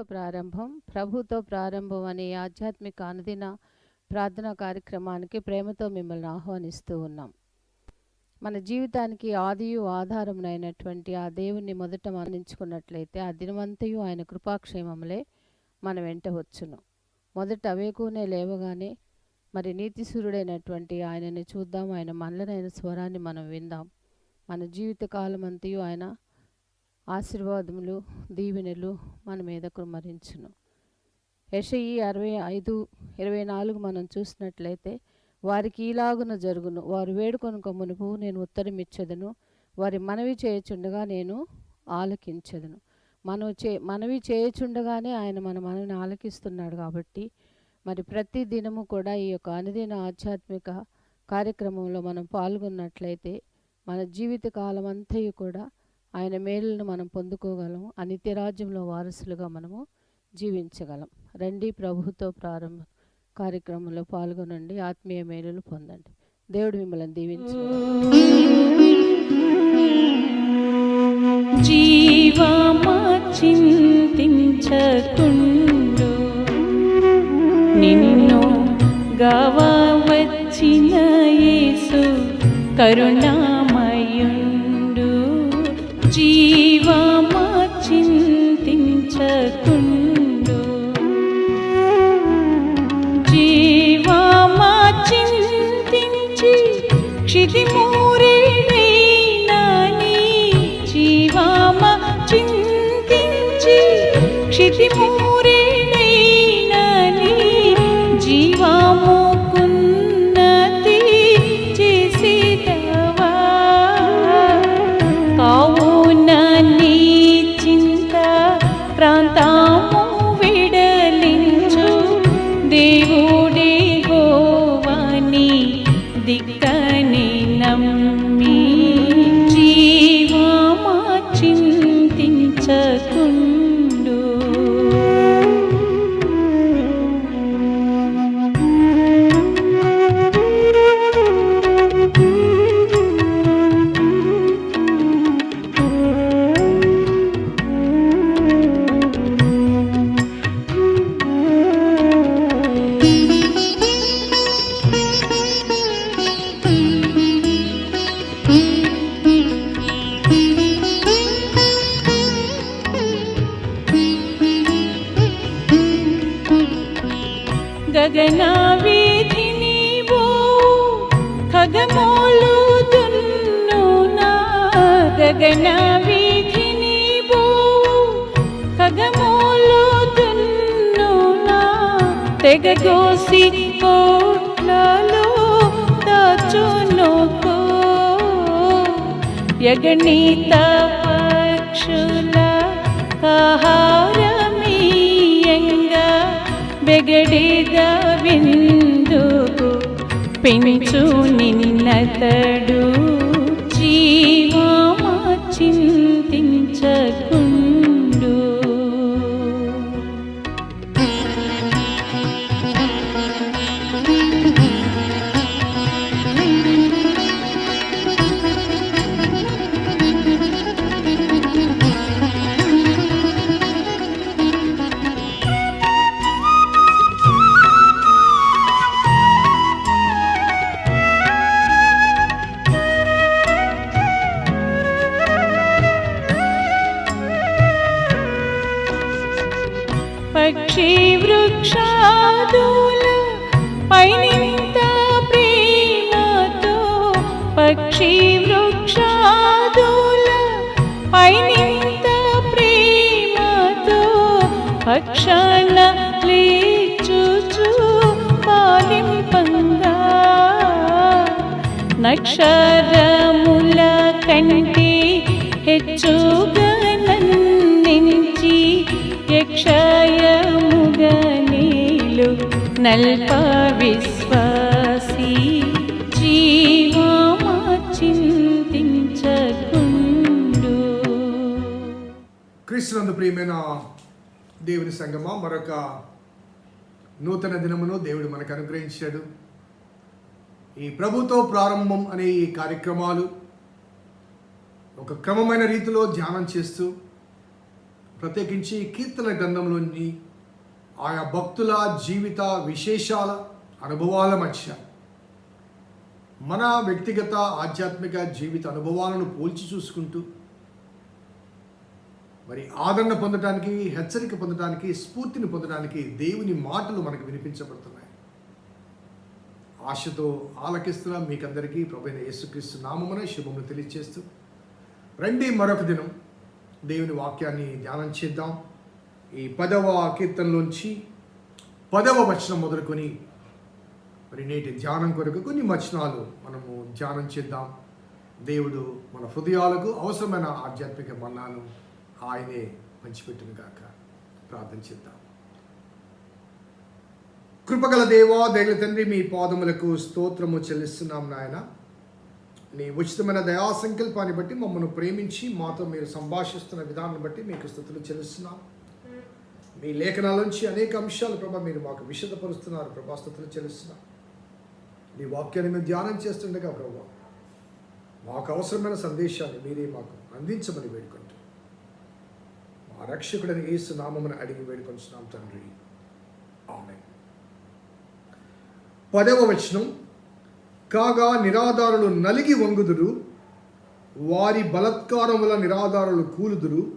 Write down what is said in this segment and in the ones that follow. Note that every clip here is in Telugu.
ప్రభుతో ప్రారంభం ప్రభుతో ప్రారంభం అనే ఆధ్యాత్మిక అనుదిన ప్రార్థనా కార్యక్రమానికి ప్రేమతో మిమ్మల్ని ఆహ్వానిస్తూ ఉన్నాం. మన జీవితానికి ఆదియు ఆధారమునైనటువంటి ఆ దేవుణ్ణి మొదట మరణించుకున్నట్లయితే ఆ దినమంతయు ఆయన కృపాక్షేమములే మన వెంట వచ్చును. మొదట అవేకునే లేవగానే మరి నీతిసూరుడైనటువంటి ఆయనని చూద్దాం ఆయన మనలనైన స్వరాన్ని మనం విందాం. మన జీవిత కాలం అంతయు ఆయన ఆశీర్వాదములు దీవెనలు మన మీద కుమరించును యెషయి అరవై ఐదు ఇరవై నాలుగు మనం చూసినట్లయితే వారికి ఈలాగున జరుగును. వారు వేడుకొనుక మునుపు నేను ఉత్తరం ఇచ్చేదను వారి మనవి చేయుచుండగా నేను ఆలకించదను. మనం చే మనవి చేయుచుండగానే ఆయన మన మనవిని ఆలకిస్తున్నాడు కాబట్టి మరి ప్రతి దినము కూడా ఈ యొక్క అనుదిన ఆధ్యాత్మిక కార్యక్రమంలో మనం పాల్గొన్నట్లయితే మన జీవిత కాలం అంతయు కూడా ఆయన మేలును మనం పొందుకోగలం ఆ వారసులుగా మనము జీవించగలం. రండి ప్రభుతో ప్రారంభ కార్యక్రమంలో పాల్గొనండి. ఆత్మీయ మేలులు పొందండి. దేవుడు మిమ్మల్ని దీవించు జీవమా చింతించకుండు. నిన్ను గవవచ్చిన యేసు కరుణా జీవమా గగనా వీధిని బో ఖగమోలు దున్నునా. గగనా వీధిని బో ఖగమోలు దున్నునా. తెగగోసి కోట్లలో దాచునుకో. యగణీత పక్షుల ఆహార బెగడిద విందుకు పెంచు నిన్నతడు. పక్షి వృక్షాదుల పైనింత ప్రేమతో పక్షాల లేచుచు పాలింపంగా నక్షరముల కంటే హెచ్చుగా నందించి యక్షయముగ నీలు నల్ప విశ్వాసీ. క్రీస్తునందు ప్రియమైన దేవుని సంగమా మరొక నూతన దినమును దేవుడు మనకు అనుగ్రహించాడు. ఈ ప్రభుతో ప్రారంభం అనే ఈ కార్యక్రమాలు ఒక క్రమమైన రీతిలో ధ్యానం చేస్తూ ప్రత్యేకించి కీర్తన గ్రంథంలోని ఆయా భక్తుల జీవిత విశేషాల అనుభవాల మధ్య మన వ్యక్తిగత ఆధ్యాత్మిక జీవిత అనుభవాలను పోల్చి చూసుకుంటూ మరి ఆదరణ పొందడానికి హెచ్చరిక పొందడానికి స్ఫూర్తిని పొందడానికి దేవుని మాటలు మనకు వినిపించబడుతున్నాయి. ఆశతో ఆలకిస్తున్న మీకందరికీ ప్రభైన యేసుక్రీస్తు నామమున శుభమును తెలియజేస్తూ రండి మరొక దినం దేవుని వాక్యాన్ని ధ్యానం చేద్దాం. ఈ పదవ కీర్తనలోంచి పదవ వచనం మొదలుకొని మరి నేటి ధ్యానం కొరకు కొన్ని వచనాలు మనము ధ్యానం చేద్దాం. దేవుడు మన హృదయాలకు అవసరమైన ఆధ్యాత్మిక మన్నాను ఆయనే పంచిపెట్టును గాక. ప్రార్థన చేద్దాం. కృపగల దేవా దైవ తండ్రి మీ పాదములకు స్తోత్రము చెల్లిస్తున్నాం నాయన. నీ ఉచితమైన దయా సంకల్పాన్ని బట్టి మమ్మల్ని ప్రేమించి మాతో మీరు సంభాషిస్తున్న విధానాన్ని బట్టి మీకు స్థుతులు చెల్లిస్తున్నాం. మీ లేఖనాల నుంచి అనేక అంశాలు ప్రభా మీరు మాకు విషదపరుస్తున్నారు ప్రభా స్థుతులు చెల్లిస్తున్నాం. నీ వాక్యాన్ని మేము ధ్యానం చేస్తుండగా ప్రభా మాకు అవసరమైన సందేశాన్ని మీరే మాకు అందించమని వేడుకుంటూ మా రక్షకుడని యేసు నామమును అడిగి వేడుకొంచున్నాం తండ్రి. ఆమె పదవ వచనం. కాగా నిరాధారులు నలిగి వంగుదురు వారి బలత్కారముల నిరాధారులు కూలుదురు.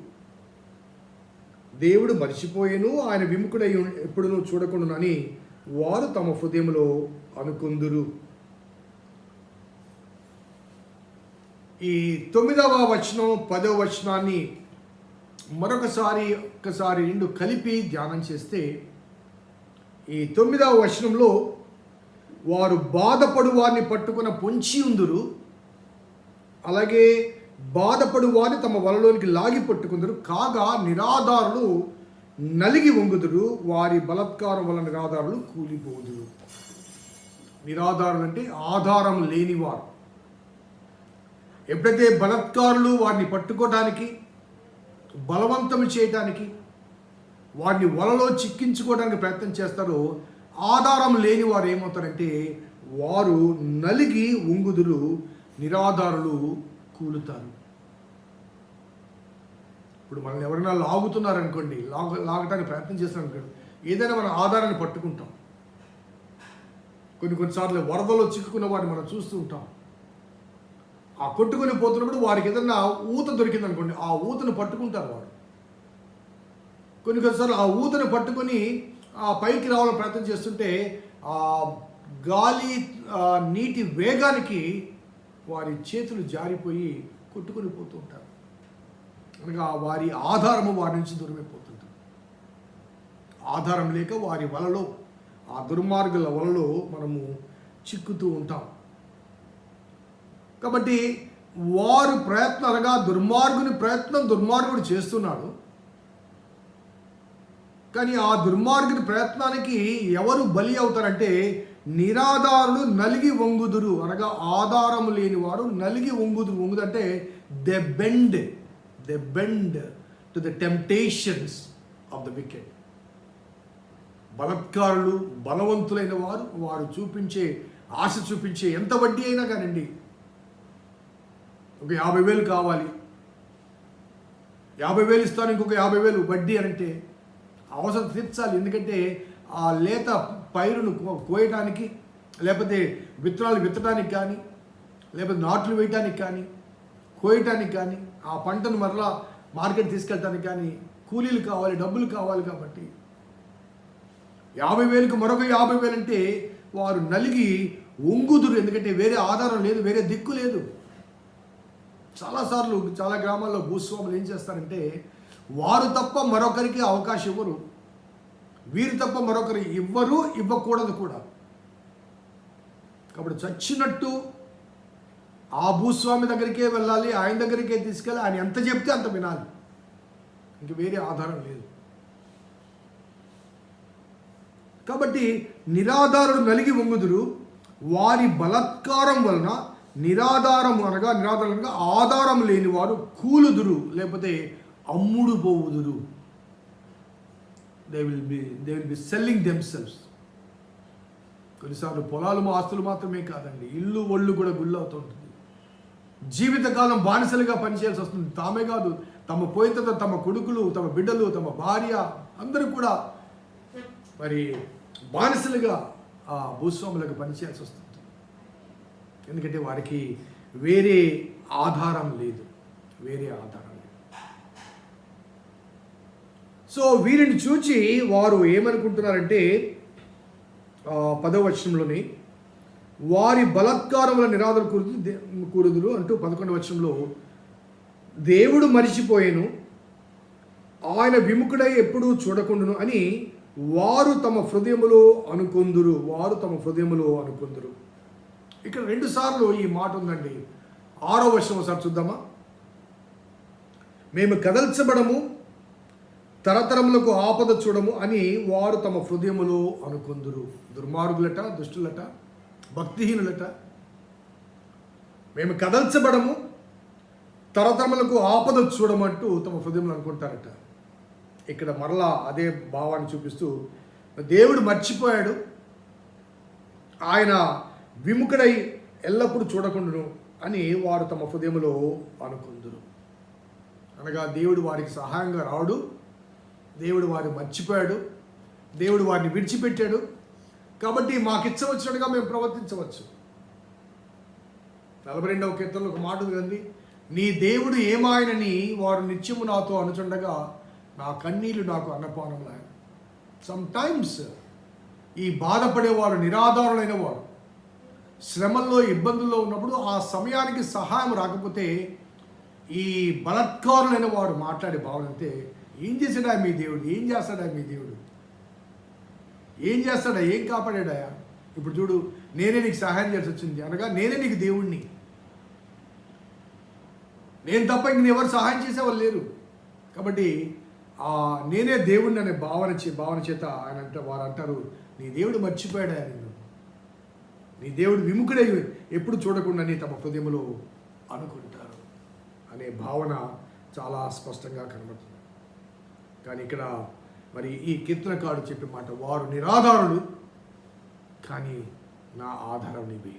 దేవుడు మరిచిపోయేను ఆయన విముఖుడై ఎప్పుడునూ చూడకుండానని వారు తమ హృదయంలో అనుకుందురు. ఈ తొమ్మిదవ వచనం పదవ వచనాన్ని మరొకసారి ఒక్కసారి రెండు కలిపి ధ్యానం చేస్తే ఈ తొమ్మిదవ వచనంలో వారు బాధపడు వారిని పట్టుకున్న పొంచి ఉందురు అలాగే బాధపడు వారిని తమ వలలోనికి లాగి పట్టుకుందరు కాగా నిరాధారులు నలిగి వంగుదురు వారి బలత్కారం వలన నిరాధారులు కూలిపోదురు. నిరాధారులు అంటే ఆధారం లేనివారు. ఎప్పుడైతే బలత్కారులు వారిని పట్టుకోవడానికి బలవంతం చేయడానికి వారిని వలలో చిక్కించుకోవడానికి ప్రయత్నం చేస్తారో ఆధారం లేని వారు ఏమవుతారంటే వారు నలిగి ఉంగుదులు నిరాధారులు కూలుతారు. ఇప్పుడు మనల్ని ఎవరైనా లాగుతున్నారనుకోండి లాగ లాగటానికి ప్రయత్నం చేస్తారనుకోండి అనుకోండి ఏదైనా మన ఆధారాన్ని పట్టుకుంటాం. కొన్ని కొన్నిసార్లు వరదలో చిక్కుకున్న వారిని మనం చూస్తూ ఉంటాం. ఆ కొట్టుకొని పోతున్నప్పుడు వారికి ఏదన్నా ఊత దొరికింది అనుకోండి ఆ ఊతను పట్టుకుంటారు వారు. కొన్ని కొన్నిసార్లు ఆ ఊతను పట్టుకొని ఆ పైకి రావాలని ప్రయత్నం చేస్తుంటే ఆ గాలి నీటి వేగానికి వారి చేతులు జారిపోయి కొట్టుకొని పోతూ ఉంటారు. అనగా వారి ఆధారము వారి నుంచి దూరమైపోతుంది ఆధారం లేక వారి వలలో ఆ దుర్మార్గుల వలలో మనము చిక్కుతూ ఉంటాం. కాబట్టి వారు ప్రయత్నం అనగా దుర్మార్గుని ప్రయత్నం దుర్మార్గుడు చేస్తున్నాడు. కానీ ఆ దుర్మార్గుని ప్రయత్నానికి ఎవరు బలి అవుతారంటే నిరాధారులు నలిగి వంగుదురు అనగా ఆధారము లేని వారు నలిగి వంగుదురు. వంగుదంటే the bend the bend to the temptations of the wicked. బలత్కారులు బలవంతులైన వారు వారు చూపించే ఆశ చూపించే ఎంత వడ్డీ అయినా కానివ్వండి ఒక యాభై వేలు కావాలి. యాభై వేలు ఇస్తాను ఇంకొక యాభై వేలు వడ్డీ అంటే అవసరం తీర్చాలి. ఎందుకంటే ఆ లేత పైరును కోయటానికి లేకపోతే విత్తనాలు విత్తడానికి కానీ లేకపోతే నాట్లు వేయటానికి కానీ కోయటానికి కానీ ఆ పంటను మరలా మార్కెట్ తీసుకెళ్ళటానికి కానీ కూలీలు కావాలి డబ్బులు కావాలి కాబట్టి యాభై వేలకు మరొక యాభై వేలు అంటే వారు నలిగి ఉంగుదురు. ఎందుకంటే వేరే ఆధారం లేదు వేరే దిక్కు లేదు. చాలాసార్లు చాలా గ్రామాల్లో భూస్వాములు ఏం చేస్తారంటే వారు తప్ప మరొకరికి అవకాశం ఇవ్వరు. వీరు తప్ప మరొకరు ఇవ్వరు ఇవ్వకూడదు కూడా. కాబట్టి చచ్చినట్టు ఆ భూస్వామి దగ్గరికే వెళ్ళాలి ఆయన దగ్గరికే తీసుకెళ్ళి ఆయన ఎంత చెప్తే అంత వినాలి. ఇంక వేరే ఆధారం లేదు. కాబట్టి నిరాధారుడు నలిగి వంగుదురు. వారి బలత్కారం వలన నిరాధారం అనగా నిరాధారం అనగా ఆధారం లేని వారు కూలుదురు లేకపోతే అమ్ముడు పోవుదురు they will be they will be selling themselves కొన్నిసార్లు పొలాలు ఆస్తులు మాత్రమే కాదండి ఇల్లు ఒళ్ళు కూడా గుళ్ళవుతుంటుంది జీవితకాలం బానిసలుగా పనిచేయాల్సి వస్తుంది. తామే కాదు తమ పోయిన తర్వాత తమ కొడుకులు తమ బిడ్డలు తమ భార్య అందరూ కూడా మరి బానిసలుగా ఆ భూస్వాములకు పనిచేయాల్సి వస్తుంది. ఎందుకంటే వారికి వేరే ఆధారం లేదు. వేరే ఆధారం లేదు. సో వీరిని చూచి వారు ఏమనుకుంటున్నారంటే పదవచనంలోని వారి బలత్కారముల నిరాదరణ కూరుదు కూరుదురు అంటూ పదకొండవ వచనంలో దేవుడు మరిచిపోయాను ఆయన విముఖుడై ఎప్పుడూ చూడకుండును అని వారు తమ హృదయములో అనుకొందురు. వారు తమ హృదయములో అనుకొందురు. ఇక్కడ రెండు సార్లు ఈ మాట ఉందండి. ఆరో వర్షం ఒకసారి చూద్దామా? మేము కదల్చబడము తరతరములకు ఆపద చూడము అని వారు తమ హృదయములో అనుకొందురు. దుర్మార్గులట దుష్టులట భక్తిహీనులట. మేము కదల్చబడము తరతరములకు ఆపద చూడమంటూ తమ హృదయంలో అనుకుంటారట. ఇక్కడ మరలా అదే భావాన్ని చూపిస్తూ దేవుడు మర్చిపోయాడు. ఆయన విముఖుడై ఎల్లప్పుడూ చూడకుండును అని వారు తమ హృదయములో అనుకుందురు అనగా దేవుడు వారికి సహాయంగా రాడు దేవుడు వారిని మర్చిపోయాడు దేవుడు వారిని విడిచిపెట్టాడు. కాబట్టి మాకు ఇచ్చవచ్చినట్టుగా మేము ప్రవర్తించవచ్చు. నలభై రెండవ కీర్తనలో ఒక మాట ఉంది నీ దేవుడు ఏమాయనని వారు నిత్యము నాతో అనుచుండగా నా కన్నీళ్ళు నాకు అన్నపానములాయన సమ్ టైమ్స్ ఈ బాధపడేవారు నిరాధారులైన వారు శ్రమల్లో ఇబ్బందుల్లో ఉన్నప్పుడు ఆ సమయానికి సహాయం రాకపోతే ఈ బలత్కారులైన వాడు మాట్లాడే భావన అంతే ఏం చేశాడా మీ దేవుడు? ఏం చేస్తాడా మీ దేవుడు? ఏం చేస్తాడా? ఏం కాపాడాడా? ఇప్పుడు చూడు నేనే నీకు సహాయం చేసి వచ్చింది. అనగా నేనే నీకు దేవుణ్ణి. నేను తప్ప ఇంక ఎవరు సహాయం చేసేవాళ్ళు లేరు. కాబట్టి ఆ నేనే దేవుణ్ణి అనే భావన చే భావన చేత ఆయన అంటే వారు అంటారు నీ దేవుడు మర్చిపోయాడా నేను నీ దేవుడు విముఖుడై ఎప్పుడు చూడకుండానే తమ హృదయంలో అనుకుంటారు అనే భావన చాలా స్పష్టంగా కనబడుతుంది. కానీ ఇక్కడ మరి ఈ కీర్తనకాడు చెప్పే మాట వారు నిరాధారులు కానీ నా ఆధారం నీవే.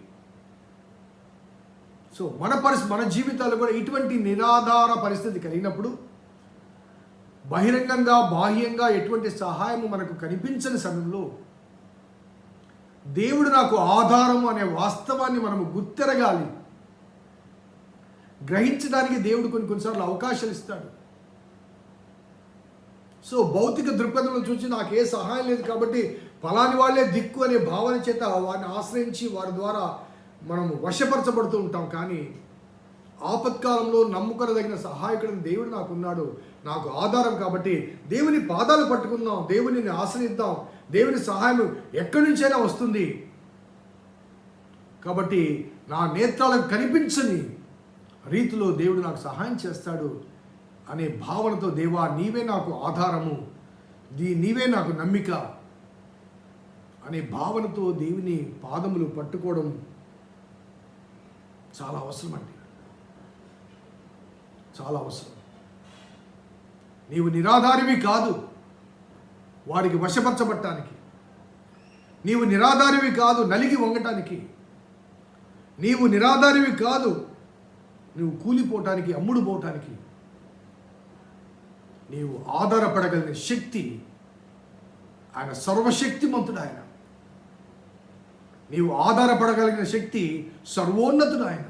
సో మన పరిస్థితి మన జీవితాలు కూడా ఇటువంటి నిరాధార పరిస్థితి కలిగినప్పుడు బహిరంగంగా బాహ్యంగా ఎటువంటి సహాయము మనకు కనిపించని సమయంలో దేవుడు నాకు ఆధారం అనే వాస్తవాన్ని మనము గుర్తెరగాలి. గ్రహించడానికి దేవుడు కొన్ని కొన్నిసార్లు అవకాశాలు ఇస్తాడు. సో భౌతిక దృక్పథంలో చూసి నాకు ఏ సహాయం లేదు కాబట్టి ఫలాని వాళ్ళే దిక్కు అనే భావన చేత వారిని ఆశ్రయించి వారి ద్వారా మనం వశపరచబడుతూ ఉంటాం. కానీ ఆపత్కాలంలో నమ్ముకొనదగిన సహాయకుడిని దేవుడు నాకు ఉన్నాడు. నాకు ఆధారం కాబట్టి దేవుని పాదాలు పట్టుకుందాం. దేవునిని ఆశ్రయిద్దాం. దేవుని సహాయం ఎక్కడి నుంచైనా వస్తుంది. కాబట్టి నా నేత్రాలకు కనిపించని రీతిలో దేవుడు నాకు సహాయం చేస్తాడు అనే భావనతో దేవా నీవే నాకు ఆధారము. దీ నీవే నాకు నమ్మిక అనే భావనతో దేవుని పాదములు పట్టుకోవడం చాలా అవసరం అండి చాలా అవసరం. నీవు నిరాధారివి కాదు. వారికి వశపరచబట్టానికి నీవు నిరాధారివి కాదు నలిగి వంగటానికి. నీవు నిరాధారివి కాదు నువ్వు కూలిపోవటానికి అమ్ముడు పోవటానికి. నీవు ఆధారపడగలిగిన శక్తి ఆయన సర్వశక్తిమంతుడు ఆయన. నీవు ఆధారపడగలిగిన శక్తి సర్వోన్నతుడు ఆయన.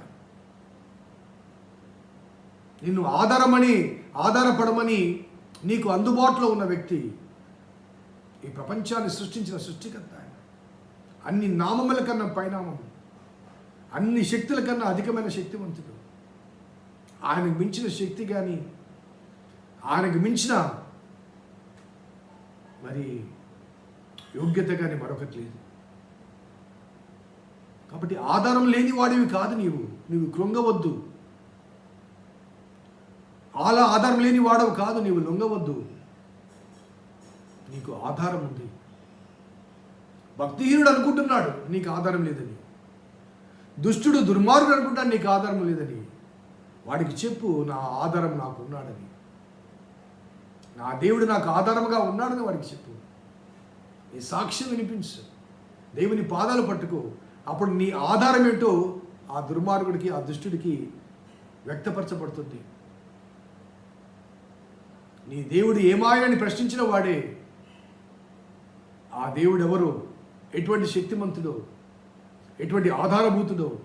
నిన్ను ఆధారమని ఆధారపడమని నీకు అందుబాటులో ఉన్న వ్యక్తి ఈ ప్రపంచాన్ని సృష్టించిన సృష్టికర్త ఆయన. అన్ని నామముల కన్నా పరిణామం అన్ని శక్తుల కన్నా అధికమైన శక్తివంతుడు. ఆయనకు మించిన శక్తి కానీ ఆయనకు మించిన మరి యోగ్యత కానీ మరొకటి లేదు. కాబట్టి ఆధారం లేని వాడివి కాదు నీవు. నీవు కృంగవద్దు అలా ఆధారం లేని వాడవు కాదు నీవు లొంగవద్దు. నీకు ఆధారం ఉంది. భక్తిహీనుడు అనుకుంటున్నాడు నీకు ఆధారం లేదని. దుష్టుడు దుర్మార్గుడు అనుకుంటాడు నీకు ఆధారం లేదని. వాడికి చెప్పు నా ఆధారం నాకు ఉన్నాడని. నా దేవుడు నాకు ఆధారంగా ఉన్నాడని వాడికి చెప్పు. నీ సాక్ష్యం వినిపించు. దేవుని పాదాలు పట్టుకో. అప్పుడు నీ ఆధారం ఏంటో ఆ దుర్మార్గుడికి ఆ దుష్టుడికి వ్యక్తపరచబడుతుంది. నీ దేవుడు ఏమాయనని ప్రశ్నించిన వాడే ఆ దేవుడు ఎవరు ఎటువంటి శక్తిమంతుడు? ఎటువంటి ఆధారభూతుడు?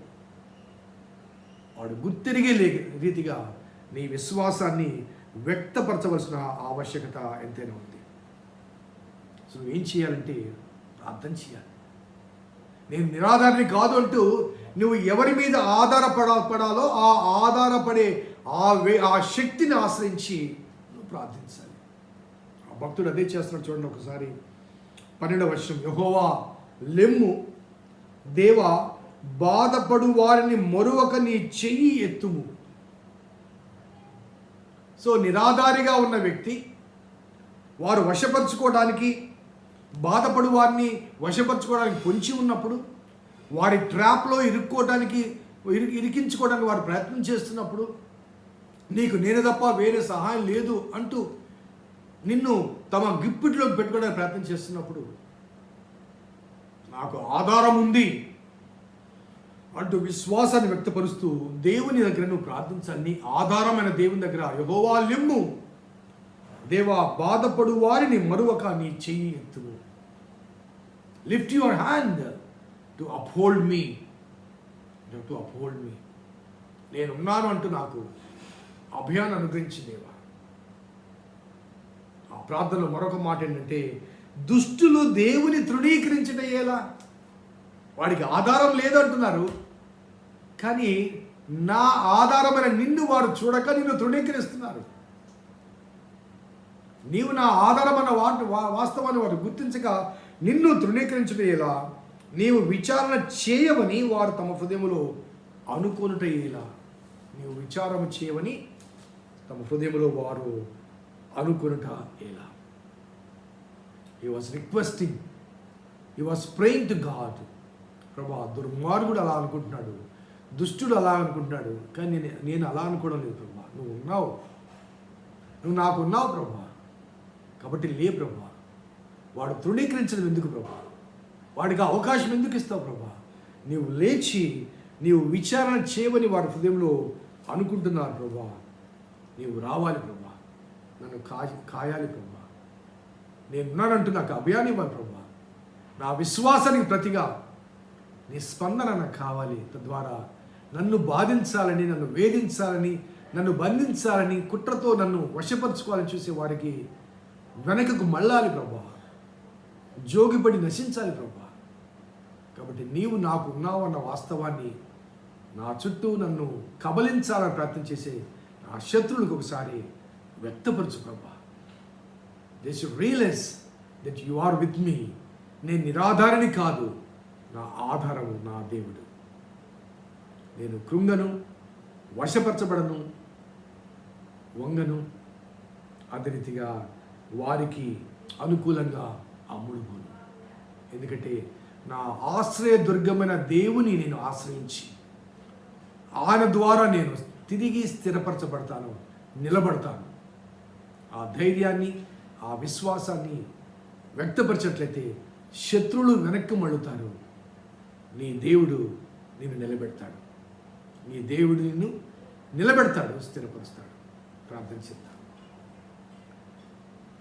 వాడు గుర్తిరిగే లే రీతిగా నీ విశ్వాసాన్ని వ్యక్తపరచవలసిన ఆవశ్యకత ఎంతైనా ఉంది. సో ఏం చేయాలంటే ప్రార్థన చేయాలి. నేను నిరాధారని కాదు అంటూ నువ్వు ఎవరి మీద ఆధారపడ పడాలో ఆ ఆధారపడే ఆ వే ఆ శక్తిని ఆశ్రయించి నువ్వు ప్రార్థించాలి. ఆ భక్తుడు అదే చేస్తున్నాడు చూడండి ఒకసారి. పన్నెండవ వర్షం యహోవా లెమ్ము. దేవ బాధపడు వారిని మరొక నీ చెయ్యి ఎత్తుము. సో నిరాధారిగా ఉన్న వ్యక్తి వారు వశపరుచుకోవడానికి బాధపడు వారిని వశపరుచుకోవడానికి పొంచి ఉన్నప్పుడు వారి ట్రాప్లో ఇరుక్కోవడానికి ఇరి ఇరికించుకోవడానికి వారు ప్రయత్నం చేస్తున్నప్పుడు నీకు నేను తప్ప వేరే సహాయం లేదు అంటూ నిన్ను తమ గిప్పిట్లోకి పెట్టుకోవడానికి ప్రయత్నం చేస్తున్నప్పుడు నాకు ఆధారం ఉంది అంటూ విశ్వాసాన్ని వ్యక్తపరుస్తూ దేవుని దగ్గర నువ్వు ప్రార్థించాలి. నీ ఆధారమైన దేవుని దగ్గర యహోవా లిమ్ము. దేవా బాధపడు వారిని మరువక నీ చెయ్యి ఎత్తువు lift your hand to uphold me to uphold me నేనున్నాను అంటూ నాకు అభయాన్ని అనుగ్రహించి దేవా. ప్రార్థనలో మరొక మాట ఏంటంటే దుష్టులు దేవుని తృణీకరించట ఎలా? వాడికి ఆధారం లేదంటున్నారు. కానీ నా ఆధారమైన నిన్ను వారు చూడక నిన్ను తృణీకరిస్తున్నారు. నీవు నా ఆధారమైన వాటి వా- వాస్తవాన్ని వారు గుర్తించక నిన్ను తృణీకరించుట ఎలా? నీవు విచారణ చేయవని వారు తమ హృదయములో అనుకునుట ఎలా? నీవు విచారము చేయవని తమ హృదయములో వారు అనుకునుట ఎలా? He was requesting he was praying to God ప్రభా దుర్మార్గుడు అలా అనుకుంటున్నాడు దుష్టుడు అలా అనుకుంటున్నాడు కానీ నేను నేను అలా అనుకోవడం లేదు ప్రభా. నువ్వు ఉన్నావు. నువ్వు నాకు ఉన్నావు ప్రభా. కాబట్టి లే ప్రభా. వాడు తృణీకరించడం ఎందుకు ప్రభా? వాడికి అవకాశం ఎందుకు ఇస్తావు ప్రభా? నీవు లేచి నీవు విచారణ చేయవని వాడి హృదయంలో అనుకుంటున్నారు ప్రభా. నీవు రావాలి ప్రభా. నన్ను కాయ కాయాలి ప్రభా నేనున్నానంటూ నాకు అభయాన్ని ఇవ్వాలి ప్రభా నా విశ్వాసానికి ప్రతిగా నీ స్పందన నాకు కావాలి. తద్వారా నన్ను బాధించాలని నన్ను వేధించాలని నన్ను బంధించాలని కుట్రతో నన్ను వశపరచుకోవాలని చూసే వారికి వెనకకు మళ్ళాలి ప్రభా జోగిపడి నశించాలి ప్రభా కాబట్టి నీవు నాకు ఉన్నావు అన్న వాస్తవాన్ని నా చుట్టూ నన్ను కబలించాలని ప్రయత్నం చేసే నా శత్రువులకు ఒకసారి వ్యక్తపరచు ప్రభా. They should realise that you are with me నేను నిరాధారణి కాదు. నా ఆధారము నా దేవుడు. నేను కృంగను వశపరచబడను వంగను. అదే రీతిగా వారికి అనుకూలంగా అమ్ముడుపోను ఎందుకంటే నా ఆశ్రయ దుర్గమైన దేవుని నేను ఆశ్రయించి ఆయన ద్వారా నేను తిరిగి స్థిరపరచబడతాను నిలబడతాను. ఆ ధైర్యాన్ని ఆ విశ్వాసాన్ని వ్యక్తపరిచినట్లయితే శత్రువులు వెనక్కి మళ్ళుతారు. నీ దేవుడు నిన్ను నిలబెడతాడు. నీ దేవుడు నిన్ను నిలబెడతాడు స్థిరపరుస్తాడు. ప్రార్థన చేద్దాం.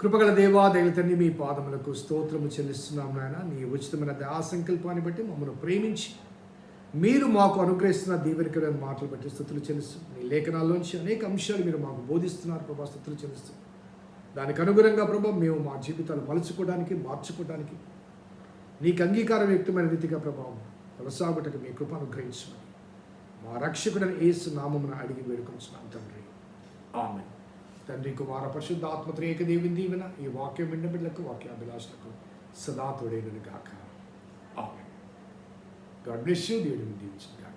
కృపగల దేవా దైవ మీ పాదములకు స్తోత్రము చెల్లిస్తున్నాం నాయన. నీ ఉచితమైన దయా సంకల్పాన్ని బట్టి మమ్మల్ని ప్రేమించి మీరు మాకు అనుగ్రహిస్తున్న దీవెనకరమైన మాటలు బట్టి స్థుతులు చెల్లిస్తూ మీ లేఖనాల్లోంచి అనేక అంశాలు మీరు మాకు బోధిస్తున్నారు. ప్రభా స్థుతులు చెల్లిస్తూ దానికి అనుగుణంగా ప్రభా మేము మా జీవితాలు మలుచుకోవడానికి మార్చుకోవడానికి నీకు అంగీకారం వ్యక్తమైన రీతిగా ప్రభావం కొనసాగుటకు మీ కృప అనుగ్రహించమని మా రక్షకుడని ఏసు నామమున అడిగి వేడుకొంచున్నాం తండ్రి. ఆమె తండ్రి కుమార పరిశుద్ధ ఆత్మత్రేక దేవిని దీవెన ఈ వాక్యం విన్న బిడ్డలకు వాక్యాభిలాషలకు సదా తోడేను గాక. ఆమె గాడ్ బ్లెస్ యూ దేవుడిని దీవించు